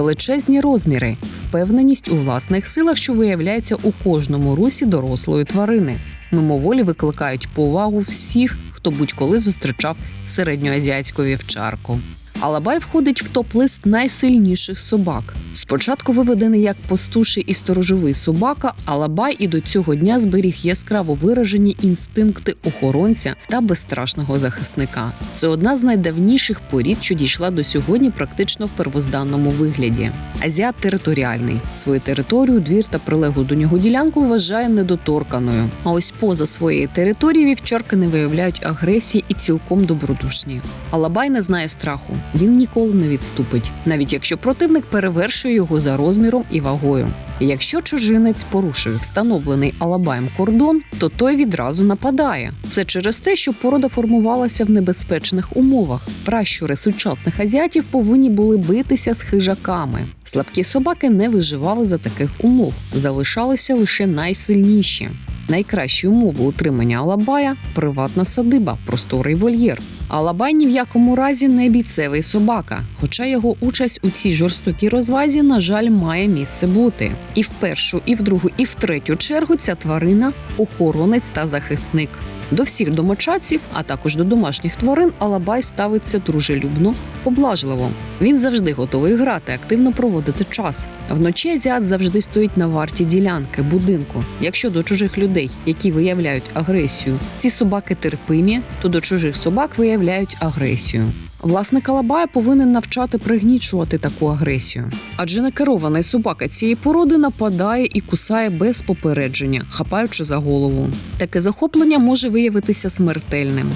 величезні розміри, впевненість у власних силах, що виявляється у кожному русі дорослої тварини. Мимоволі викликають повагу всіх, хто будь-коли зустрічав середньоазіатську вівчарку. Алабай входить в топ-лист найсильніших собак. Спочатку виведений як пастуший і сторожовий собака, Алабай і до цього дня зберіг яскраво виражені інстинкти охоронця та безстрашного захисника. Це одна з найдавніших порід, що дійшла до сьогодні практично в первозданному вигляді. Азіат територіальний свою територію, двір та прилеглу до нього ділянку вважає недоторканою. А ось поза своєю територією вівчарки не виявляють агресії і цілком добродушні. Алабай не знає страху. Він ніколи не відступить, навіть якщо противник перевершує його за розміром і вагою. Якщо чужинець порушує встановлений Алабаєм кордон, то той відразу нападає. Це через те, що порода формувалася в небезпечних умовах. Пращури сучасних азіатів повинні були битися з хижаками. Слабкі собаки не виживали за таких умов, залишалися лише найсильніші. Найкращі умови утримання Алабая приватна садиба, просторий вольєр. Алабай ні в якому разі не бійцевий собака, хоча його участь у цій жорстокій розвазі, на жаль, має місце бути. І в першу, і в другу, і в третю чергу ця тварина охоронець та захисник. До всіх домочадців, а також до домашніх тварин, Алабай ставиться дружелюбно, поблажливо. Він завжди готовий грати, активно проводити час. Вночі азіат завжди стоїть на варті ділянки, будинку. Якщо до чужих людей, які виявляють агресію, ці собаки терпимі, то до чужих собак виявляють агресію. Власник Алабая повинен навчати пригнічувати таку агресію, адже некерований собака цієї породи нападає і кусає без попередження, хапаючи за голову. Таке захоплення може виявитися смертельним.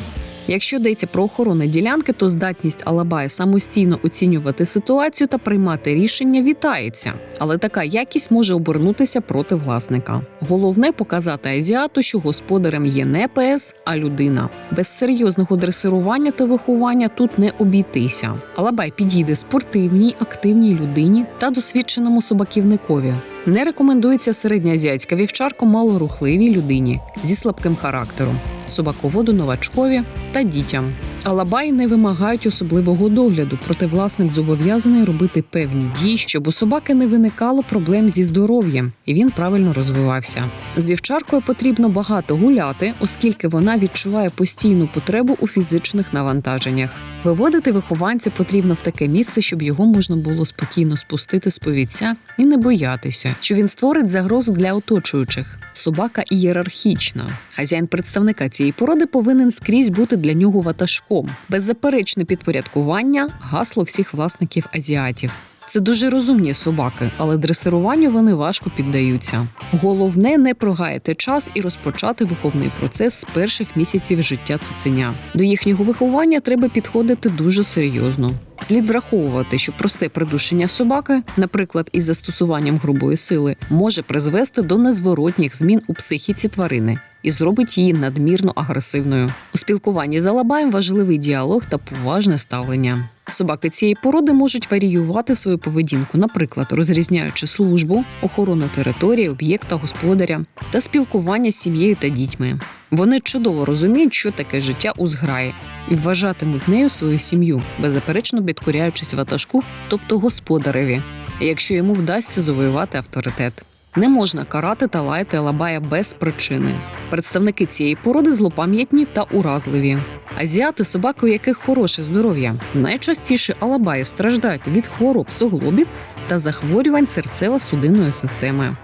Якщо йдеться про охорону ділянки, то здатність Алабая самостійно оцінювати ситуацію та приймати рішення вітається, але така якість може обернутися проти власника. Головне показати азіату, що господарем є не пес, а людина. Без серйозного дресирування та виховання тут не обійтися. Алабай підійде спортивній, активній людині та досвідченому собаківникові. Не рекомендується середньоазіатська вівчарка малорухливій людині зі слабким характером, собаководу новачкові та дітям. Алабаї не вимагають особливого догляду, проте власник зобов'язаний робити певні дії, щоб у собаки не виникало проблем зі здоров'ям, і він правильно розвивався. З вівчаркою потрібно багато гуляти, оскільки вона відчуває постійну потребу у фізичних навантаженнях. Виводити вихованця потрібно в таке місце, щоб його можна було спокійно спустити з повідця і не боятися, що він створить загрозу для оточуючих. Собака ієрархічна. Хазяїн представника цієї породи повинен скрізь бути для нього ватажком. Беззаперечне підпорядкування гасло всіх власників азіатів. Це дуже розумні собаки, але дресируванню вони важко піддаються. Головне не прогаяти час і розпочати виховний процес з перших місяців життя цуценя. До їхнього виховання треба підходити дуже серйозно. Слід враховувати, що просте придушення собаки, наприклад, із застосуванням грубої сили, може призвести до незворотніх змін у психіці тварини і зробить її надмірно агресивною. У спілкуванні з алабаєм важливий діалог та поважне ставлення. Собаки цієї породи можуть варіювати свою поведінку, наприклад, розрізняючи службу, охорону території, об'єкта господаря та спілкування з сім'єю та дітьми. Вони чудово розуміють, що таке життя у зграї, і вважатимуть нею свою сім'ю, беззаперечно підкоряючись ватажку, тобто господареві, якщо йому вдасться завоювати авторитет. Не можна карати та лаяти алабая без причини. Представники цієї породи злопам'ятні та уразливі. Азіати, собаки, у яких хороше здоров'я. Найчастіше алабаї страждають від хвороб суглобів та захворювань серцево-судинної системи.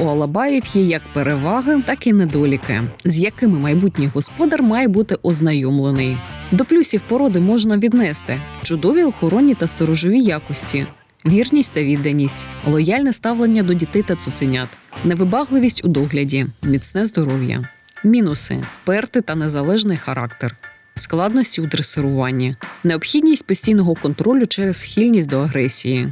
У алабаїв є як переваги, так і недоліки, з якими майбутній господар має бути ознайомлений. До плюсів породи можна віднести чудові охоронні та сторожові якості, вірність та відданість, лояльне ставлення до дітей та цуценят, невибагливість у догляді, міцне здоров'я, мінуси, пертий та незалежний характер. Складності у дресируванні, необхідність постійного контролю через схильність до агресії.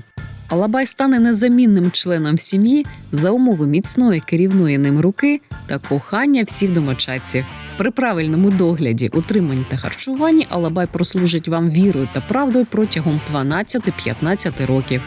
Алабай стане незамінним членом сім'ї за умови міцної керівної ним руки та кохання всіх домочадців. При правильному догляді, утриманні та харчуванні Алабай прослужить вам вірою та правдою протягом 12-15 років.